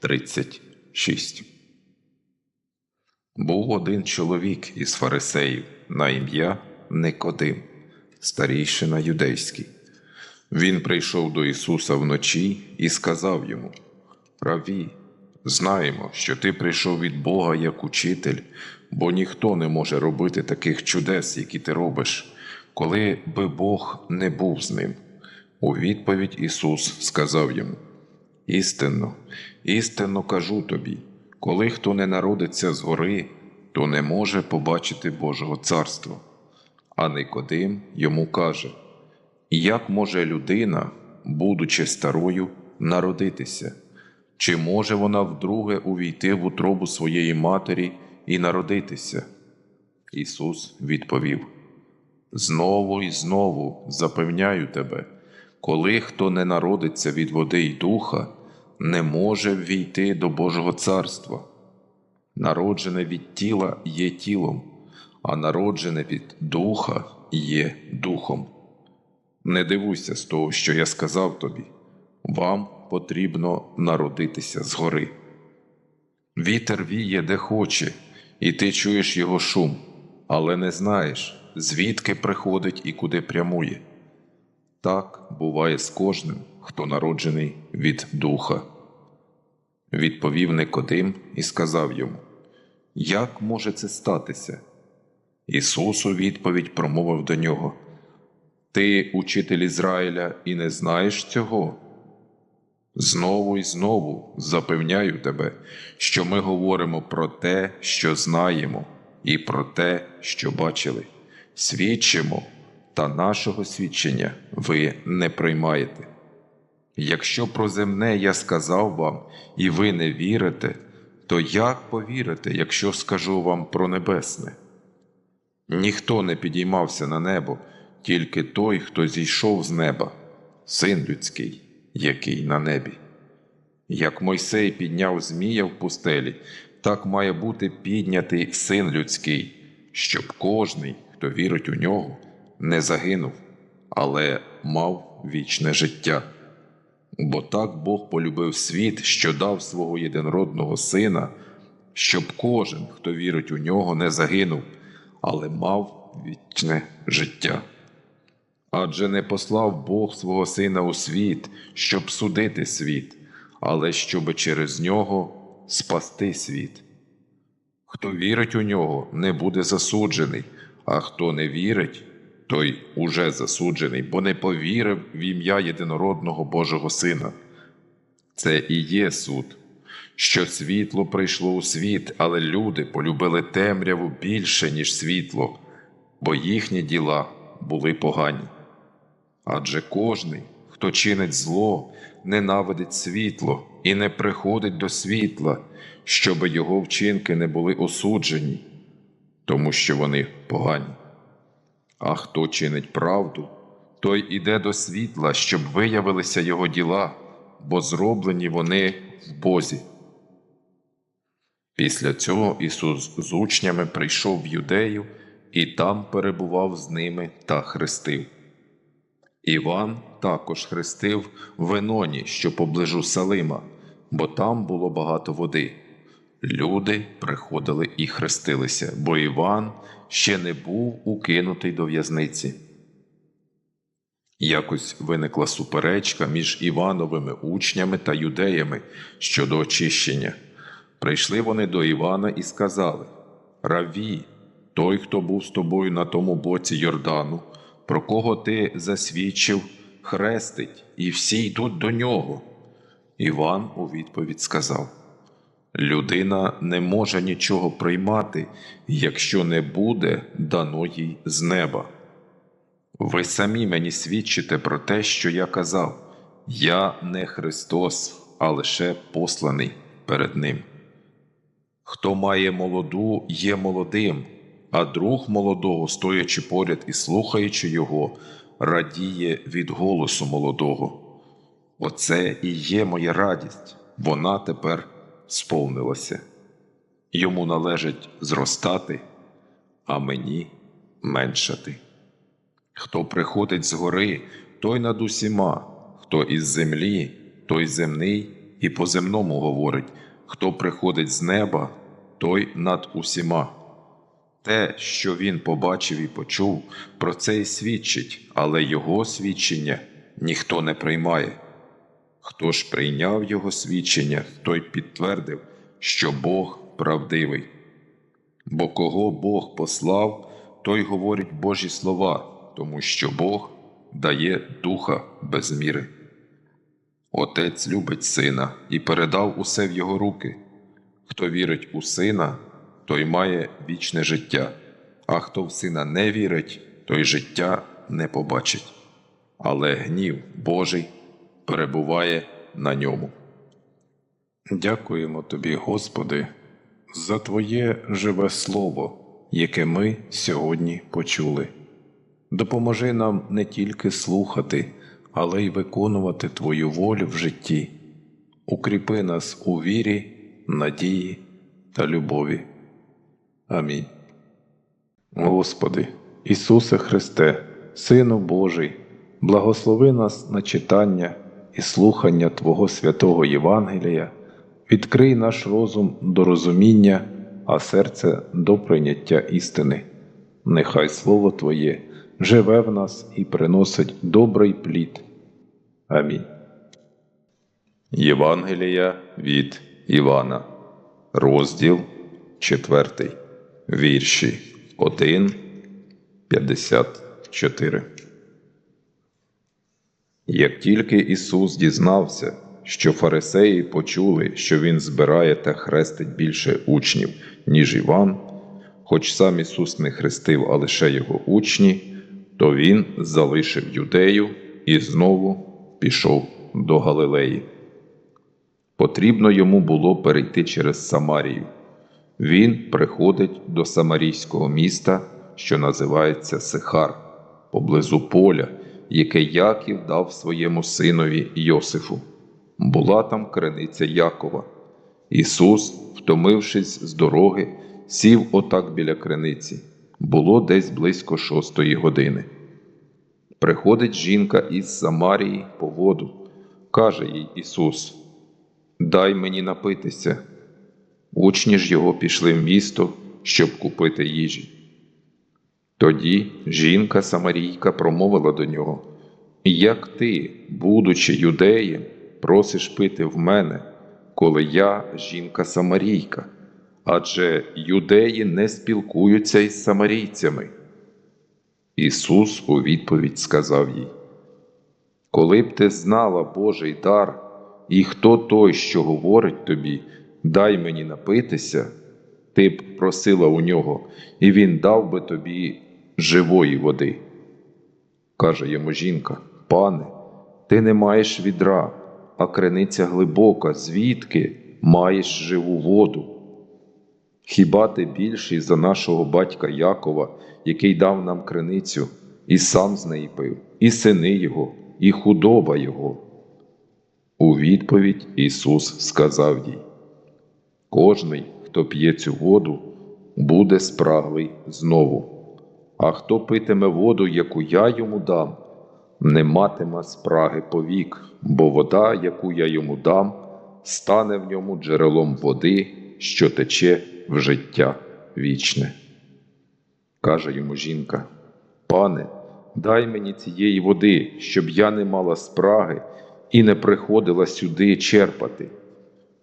36. Був один чоловік із фарисеїв на ім'я Никодим, старійшина юдейський. Він прийшов до Ісуса вночі і сказав йому: Раві, знаємо, що ти прийшов від Бога як учитель, бо ніхто не може робити таких чудес, які ти робиш, коли би Бог не був з ним. У відповідь Ісус сказав йому: Істинно, істинно кажу тобі, коли хто не народиться згори, то не може побачити Божого царства. А Никодим йому каже: Як може людина, будучи старою, народитися? Чи може вона вдруге увійти в утробу своєї матері і народитися? Ісус відповів: Знову і знову запевняю тебе, коли хто не народиться від води й духа, не може ввійти до Божого царства. Народжене від тіла є тілом, а народжене від духа є духом. Не дивуйся з того, що я сказав тобі, вам потрібно народитися згори. Вітер віє де хоче, і ти чуєш його шум, але не знаєш, звідки приходить і куди прямує. Так буває з кожним, хто народжений від духа. Відповів Никодим і сказав йому: Як може це статися? Ісус у відповідь промовив до нього: Ти, учитель Ізраїля, і не знаєш цього? Знову і знову запевняю тебе, що ми говоримо про те, що знаємо, і про те, що бачили, свідчимо, та нашого свідчення ви не приймаєте. Якщо про земне я сказав вам, і ви не вірите, то як повірите, якщо скажу вам про небесне? Ніхто не підіймався на небо, тільки той, хто зійшов з неба, син людський, який на небі. Як Мойсей підняв Змія в пустелі, так має бути піднятий син людський, щоб кожний, хто вірить у нього, не загинув, але мав вічне життя. Бо так Бог полюбив світ, що дав свого єдинородного сина, щоб кожен, хто вірить у нього, не загинув, але мав вічне життя. Адже не послав Бог свого Сина у світ, щоб судити світ, але щоб через нього спасти світ. Хто вірить у нього, не буде засуджений, а хто не вірить, той уже засуджений, бо не повірив в ім'я єдинородного Божого Сина. Це і є суд, що світло прийшло у світ, але люди полюбили темряву більше, ніж світло, бо їхні діла були погані. Адже кожний, хто чинить зло, ненавидить світло і не приходить до світла, щоби його вчинки не були осуджені, тому що вони погані. А хто чинить правду, той іде до світла, щоб виявилися його діла, бо зроблені вони в Бозі. Після цього Ісус з учнями прийшов в юдею і там перебував з ними та хрестив. Іван також хрестив в Еноні, що поближу Салима, бо там було багато води. Люди приходили і хрестилися, бо Іван ще не був укинутий до в'язниці. Якось виникла суперечка між Івановими учнями та юдеями щодо очищення. Прийшли вони до Івана і сказали Раві, той, хто був з тобою на тому боці Йордану, про кого ти засвідчив, хрестить, і всі йдуть до нього. Іван у відповідь сказав Людина не може нічого приймати, якщо не буде дано їй з неба. Ви самі мені свідчите про те, що я казав я не Христос, а лише посланий перед ним. Хто має молоду, є молодим, а друг молодого, стоячи поряд і слухаючи його, радіє від голосу молодого. Оце і є моя радість, вона тепер сповнилася. Йому належить зростати, а мені меншати. Хто приходить з гори, той над усіма, хто із землі, той земний і по земному говорить, хто приходить з неба, той над усіма. Те, що він побачив і почув, про це й свідчить, але його свідчення ніхто не приймає. Хто ж прийняв його свідчення, той підтвердив, що Бог правдивий. Бо кого Бог послав, той говорить Божі слова, тому що Бог дає духа без міри. Отець любить сина і передав усе в його руки. Хто вірить у сина, той має вічне життя, а хто в сина не вірить, той життя не побачить. Але гнів Божий перебуває на ньому. Дякуємо тобі, Господи, за Твоє живе Слово, яке ми сьогодні почули. Допоможи нам не тільки слухати, але й виконувати Твою волю в житті. Укріпи нас у вірі, надії та любові. Амінь. Господи, Ісусе Христе, Сину Божий, благослови нас на читання і слухання Твого святого Євангелія, відкрий наш розум до розуміння, а серце до прийняття істини. Нехай Слово Твоє живе в нас і приносить добрий плід. Амінь. Євангелія від Івана, розділ 4, вірші 1, 54. Як тільки Ісус дізнався, що фарисеї почули, що Він збирає та хрестить більше учнів, ніж Іван, хоч сам Ісус не хрестив, а лише його учні, то Він залишив юдею і знову пішов до Галилеї. Потрібно йому було перейти через Самарію. Він приходить до самарійського міста, що називається Сихар, поблизу поля, яке Яків дав своєму синові Йосифу. Була там криниця Якова. Ісус, втомившись з дороги, сів отак біля криниці. Було десь близько шостої години. Приходить жінка із Самарії по воду. Каже їй Ісус: Дай мені напитися. Учні ж його пішли в місто, щоб купити їжі. Тоді жінка Самарійка промовила до нього: Як ти, будучи юдеєм, просиш пити в мене, коли я жінка Самарійка, адже юдеї не спілкуються із самарійцями. Ісус у відповідь сказав їй: Коли б ти знала Божий дар, і хто той, що говорить тобі, дай мені напитися, ти б просила у нього, і він дав би тобі живої води. Каже йому жінка: Пане, ти не маєш відра, а криниця глибока, звідки маєш живу воду? Хіба ти більший за нашого батька Якова, який дав нам криницю, і сам з неї пив, і сини його, і худоба його? У відповідь Ісус сказав їй: Кожний, хто п'є цю воду, буде спраглий знову, а хто питиме воду, яку я йому дам, не матиме спраги повік, бо вода, яку я йому дам, стане в ньому джерелом води, що тече в життя вічне. Каже йому жінка: Пане, дай мені цієї води, щоб я не мала спраги і не приходила сюди черпати.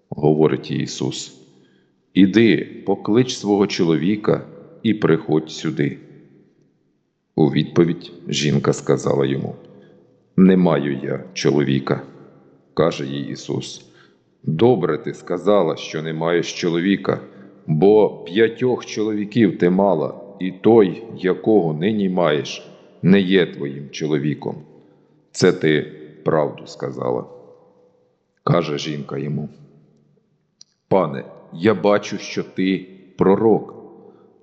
Говорить Ісус. Іди, поклич свого чоловіка і приходь сюди. У відповідь жінка сказала йому: Не маю я чоловіка. Каже їй Ісус. Добре ти сказала, що не маєш чоловіка, бо п'ятьох чоловіків ти мала, і той, якого нині маєш, не є твоїм чоловіком. Це ти правду сказала. Каже жінка йому. Пане, я бачу, що ти пророк.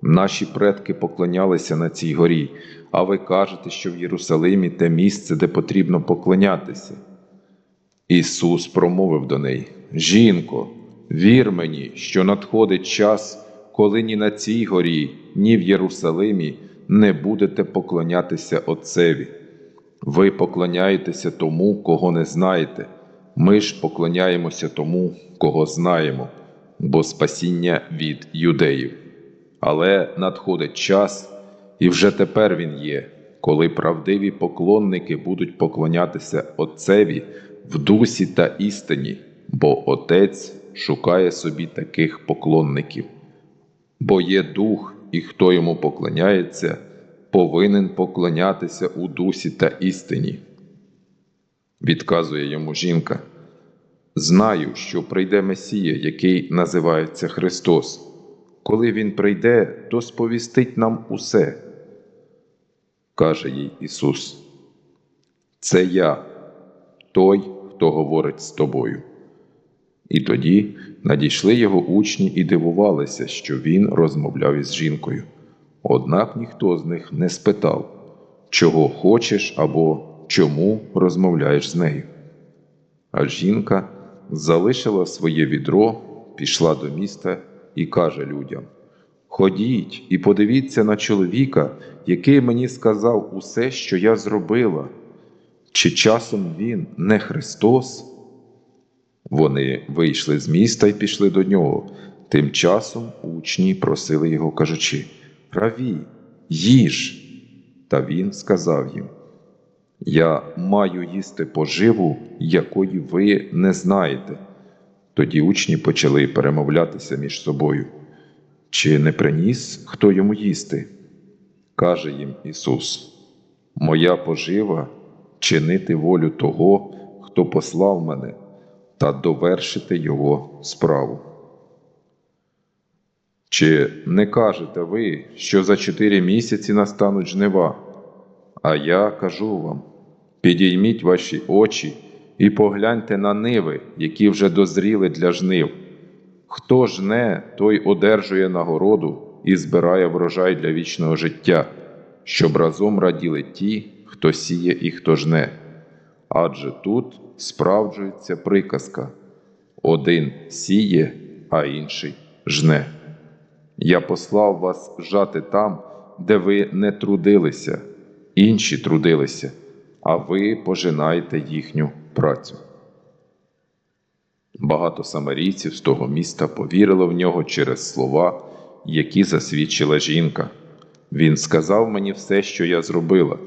Наші предки поклонялися на цій горі, а ви кажете, що в Єрусалимі те місце, де потрібно поклонятися. Ісус промовив до неї: Жінко, вір мені, що надходить час, коли ні на цій горі, ні в Єрусалимі не будете поклонятися Отцеві. Ви поклоняєтеся тому, кого не знаєте. Ми ж поклоняємося тому, кого знаємо, бо спасіння від юдеїв. Але надходить час, і вже тепер він є, коли правдиві поклонники будуть поклонятися Отцеві в дусі та істині, бо Отець шукає собі таких поклонників. Бо є дух, і хто йому поклоняється, повинен поклонятися у дусі та істині. Відказує йому жінка. Знаю, що прийде Месія, який називається Христос. Коли Він прийде, то сповістить нам усе. Каже їй Ісус. Це я, той, хто говорить з тобою. І тоді надійшли його учні і дивувалися, що він розмовляв із жінкою. Однак ніхто з них не спитав, чого хочеш або чому розмовляєш з нею. А жінка залишила своє відро, пішла до міста і каже людям: Ходіть і подивіться на чоловіка, який мені сказав усе, що я зробила. Чи часом він не Христос? Вони вийшли з міста і пішли до нього. Тим часом учні просили його, кажучи: Раві, їж. Та він сказав їм: Я маю їсти поживу, якої ви не знаєте. Тоді учні почали перемовлятися між собою. Чи не приніс хто йому їсти? Каже їм Ісус: Моя пожива чинити волю того, хто послав мене, та довершити Його справу. Чи не кажете ви, що за чотири місяці настануть жнива? А я кажу вам: підійміть ваші очі і погляньте на ниви, які вже дозріли для жнив. Хто жне, той одержує нагороду і збирає врожай для вічного життя, щоб разом раділи ті, хто сіє і хто жне. Адже тут справджується приказка: один сіє, а інший жне. Я послав вас жати там, де ви не трудилися, інші трудилися, а ви пожинаєте їхню працю. Багато самарійців з того міста повірило в нього через слова, які засвідчила жінка. Він сказав мені все, що я зробила.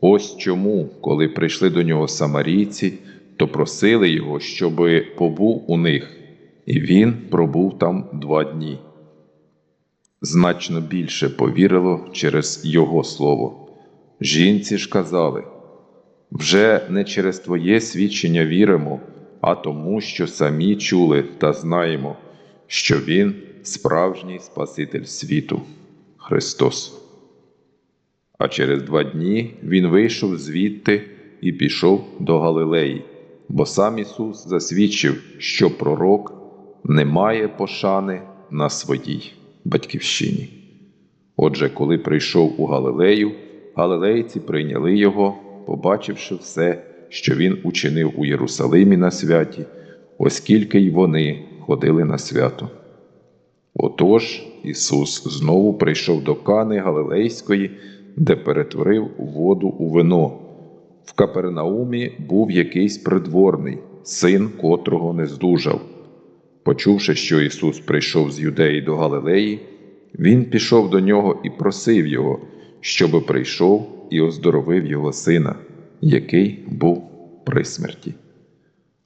Ось чому, коли прийшли до нього самарійці, то просили його, щоби побув у них, і він пробув там два дні. Значно більше повірило через його слово. Жінці ж казали вже не через Твоє свідчення віримо, а тому, що самі чули та знаємо, що Він справжній Спаситель світу, Христос. А через два дні Він вийшов звідти і пішов до Галилеї, бо сам Ісус засвідчив, що пророк не має пошани на своїй батьківщині. Отже, коли прийшов у Галилею, галилейці прийняли його, побачивши все, що він учинив у Єрусалимі на святі, оскільки й вони ходили на свято. Отож Ісус знову прийшов до Кани Галилейської, де перетворив воду у вино. В Капернаумі був якийсь придворний, син котрого не здужав. Почувши, що Ісус прийшов з Юдеї до Галилеї, Він пішов до нього і просив Його, щоби прийшов і оздоровив його сина, який був при смерті.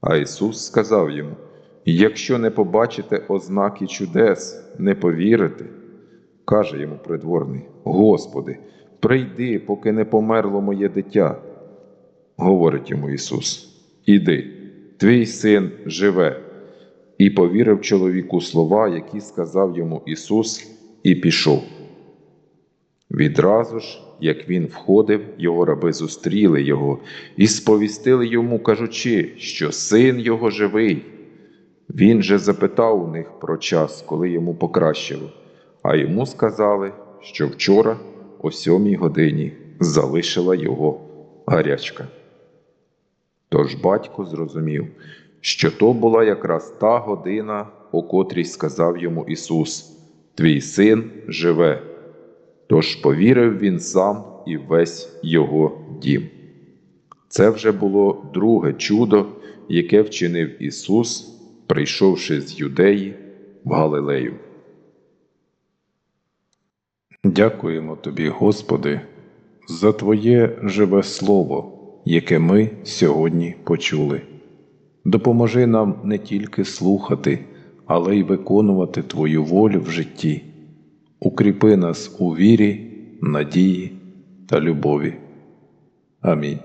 А Ісус сказав йому: Якщо не побачите ознаки чудес, не повірите, каже йому придворний: Господи, прийди, поки не померло моє дитя. Говорить йому Ісус: Іди, твій син живе. І повірив чоловіку слова, які сказав йому Ісус, і пішов. Відразу ж, як він входив, його раби зустріли його і сповістили йому, кажучи, що син його живий. Він же запитав у них про час, коли йому покращило, а йому сказали, що вчора о сьомій годині залишила його гарячка. Тож батько зрозумів, що то була якраз та година, о котрій сказав йому Ісус: Твій син живе. Тож повірив він сам і весь його дім. Це вже було друге чудо, яке вчинив Ісус, прийшовши з Юдеї в Галилею. Дякуємо тобі, Господи, за Твоє живе Слово, яке ми сьогодні почули. Допоможи нам не тільки слухати, але й виконувати Твою волю в житті. Укріпи нас у вірі, надії та любові. Амінь.